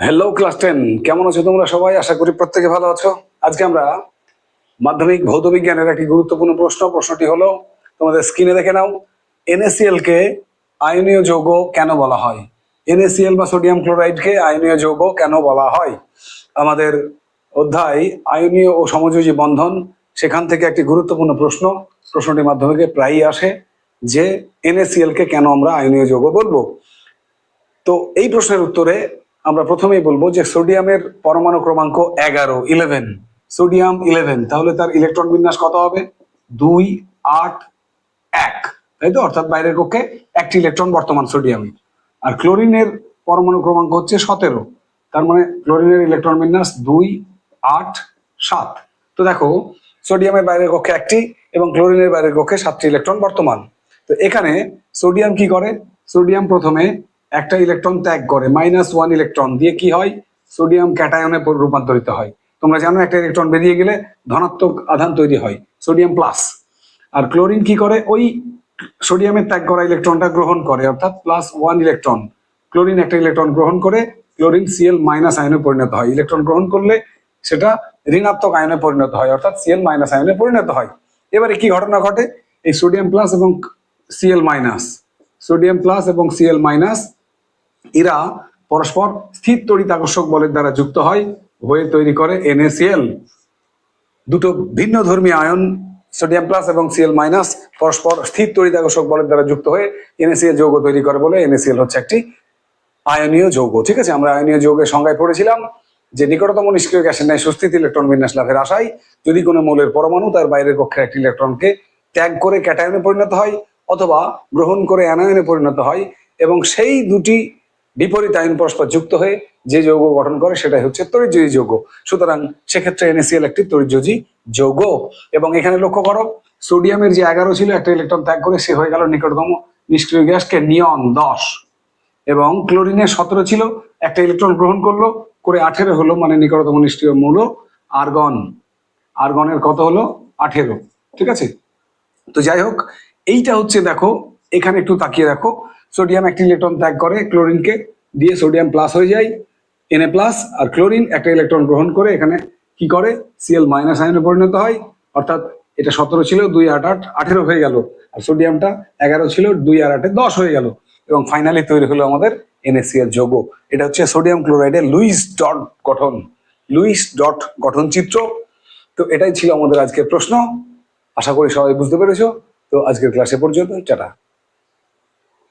Hello class ten কেমন আছো তোমরা সবাই? আশা করি প্রত্যেকে ভালো আছো। আজকে আমরা মাধ্যমিক ভৌত বিজ্ঞানের একটি গুরুত্বপূর্ণ প্রশ্ন। প্রশ্নটি হলো, তোমাদের স্ক্রিনে দেখে নাও। NaCl কে আয়নীয় যৌগ কেন বলা হয়? NaCl বা সোডিয়াম ক্লোরাইডকে আয়নীয় যৌগ কেন বলা হয়? আমাদের অধ্যায় আয়নীয় ও সমযোজী বন্ধন, সেখান থেকে একটি গুরুত্বপূর্ণ প্রশ্ন। প্রশ্নটি মাধ্যমিকে প্রায়ই আসে যে NaCl কে কেন আমরা আয়নীয় যৌগ বলব? তো এই প্রশ্নের উত্তরে আমরা প্রথমেই বলব যে সোডিয়ামের পরমাণু ক্রমাঙ্ক এগারো ইলেভেন সোডিয়াম ইলেভেন তাহলে তার ইলেকট্রন বিন্যাস কত হবে? দুই, আট, এক। তাই তো? অর্থাৎ বাইরের কক্ষে একটি ইলেকট্রন বর্তমান সোডিয়ামে। আর ক্লোরিনের পরমাণু ক্রমাঙ্ক হচ্ছে সতেরো। তার মানে ক্লোরিনের ইলেকট্রন বিন্যাস দুই, আট, সাত। তো দেখো, সোডিয়ামের বাইরের কক্ষে একটি এবং ক্লোরিনের বাইরের কক্ষে সাতটি ইলেকট্রন বর্তমান। তো এখানে সোডিয়াম কি করে? সোডিয়াম প্রথমে একটা ইলেকট্রন ত্যাগ করে মাইনাস ওয়ান ইলেকট্রন দিয়ে কি হয়? সোডিয়াম ক্যাটায়নে রূপান্তরিত হয়। তোমরা জানো একটা ইলেকট্রন বেরিয়ে গেলে ধনাত্মক আধান তৈরি হয় সোডিয়াম প্লাস আর ক্লোরিন কি করে? ওই সোডিয়ামের ত্যাগ করা ইলেকট্রনটা গ্রহণ করে, অর্থাৎ প্লাস ওয়ান ইলেকট্রন ক্লোরিন একটা ইলেকট্রন গ্রহণ করে ক্লোরিন সিএল মাইনাস আয়নে পরিণত হয়। ইলেকট্রন গ্রহণ করলে সেটা ঋণাত্মক আয়নে পরিণত হয়, অর্থাৎ সিএল মাইনাস আয়নে পরিণত হয়। এবারে কি ঘটনা ঘটে? এই সোডিয়াম প্লাস এবং সিএল মাইনাস সোডিয়াম প্লাস এবং সিএল মাইনাস এরা পরস্পর স্থির তড়িৎ বলের দ্বারা যুক্ত হয়, হয়ে তৈরি করে NaCl দুটো ভিন্ন ধর্মী আয়ন, সোডিয়াম প্লাস এবং সিএল মাইনাস, পরস্পর স্থির তড়িৎ বলের দ্বারা যুক্ত হয়ে NaCl যৌগ তৈরি করে বলে NaCl হচ্ছে একটি আয়নীয় যৌগ। ঠিক আছে, আমরা আয়নীয় যৌগের সংজ্ঞায় পড়েছিলাম যে নিকটতম নিষ্ক্রিয় গ্যাসের ন্যায় সুস্থিত ইলেকট্রন বিন্যাস লাভের আশায় যদি কোনো মৌলের পরমাণু তার বাইরের কক্ষের একটি ইলেকট্রনকে ত্যাগ করে ক্যাটায়নে পরিণত হয় অথবা গ্রহণ করে অ্যানায়নে পরিণত হয় এবং সেই দুটি বিপরীত আয়ন পরস্পর যুক্ত হয়ে যে যৌগ গঠন করে সেটাই হচ্ছে তড়িৎযোজী যৌগ। সুতরাং সেক্ষেত্রে NaCl একটি তড়িৎযোজী যৌগ। এবং এখানে লক্ষ্য করো, সোডিয়ামের যে এগারো ছিল, একটা ইলেকট্রন ত্যাগ করে সে হয়ে গেল নিকটতম নিষ্ক্রিয় গ্যাসকে নিয়ন দশ। এবং ক্লোরিনের সতেরো ছিল, একটা ইলেকট্রন গ্রহণ করল, করে আঠেরো হলো মানে নিকটতম নিষ্ক্রিয় মৌল আর্গন। আর্গনের কত হলো? আঠেরো। ঠিক আছে? তো যাই হোক, এইটা হচ্ছে দেখো, এখানে একটু তাকিয়ে দেখো সোডিয়াম একটি ইলেকট্রন ত্যাগ করে, ক্লোরিনকে দিয়ে সোডিয়াম প্লাস হয়ে যায় এনএ প্লাস আর ক্লোরিন একটা ইলেকট্রন গ্রহণ করে, এখানে কি করে? সিএল মাইনাস আয়নে পরিণত হয়। অর্থাৎ এটা সতেরো ছিল, দুই আট আট, আঠেরো হয়ে গেল। আর সোডিয়ামটা এগারো ছিল, দুই আর আটে দশ হয়ে গেল। এবং ফাইনালি তৈরি হলো আমাদের এনএসিএল যৌগ। এটা হচ্ছে সোডিয়াম ক্লোরাইডের লুইস ডট গঠন। লুইস ডট গঠন চিত্র। তো এটাই ছিল আমাদের আজকের প্রশ্ন। আশা করি সবাই বুঝতে পেরেছ। তো আজকের ক্লাসে পর্যন্ত, টাটা।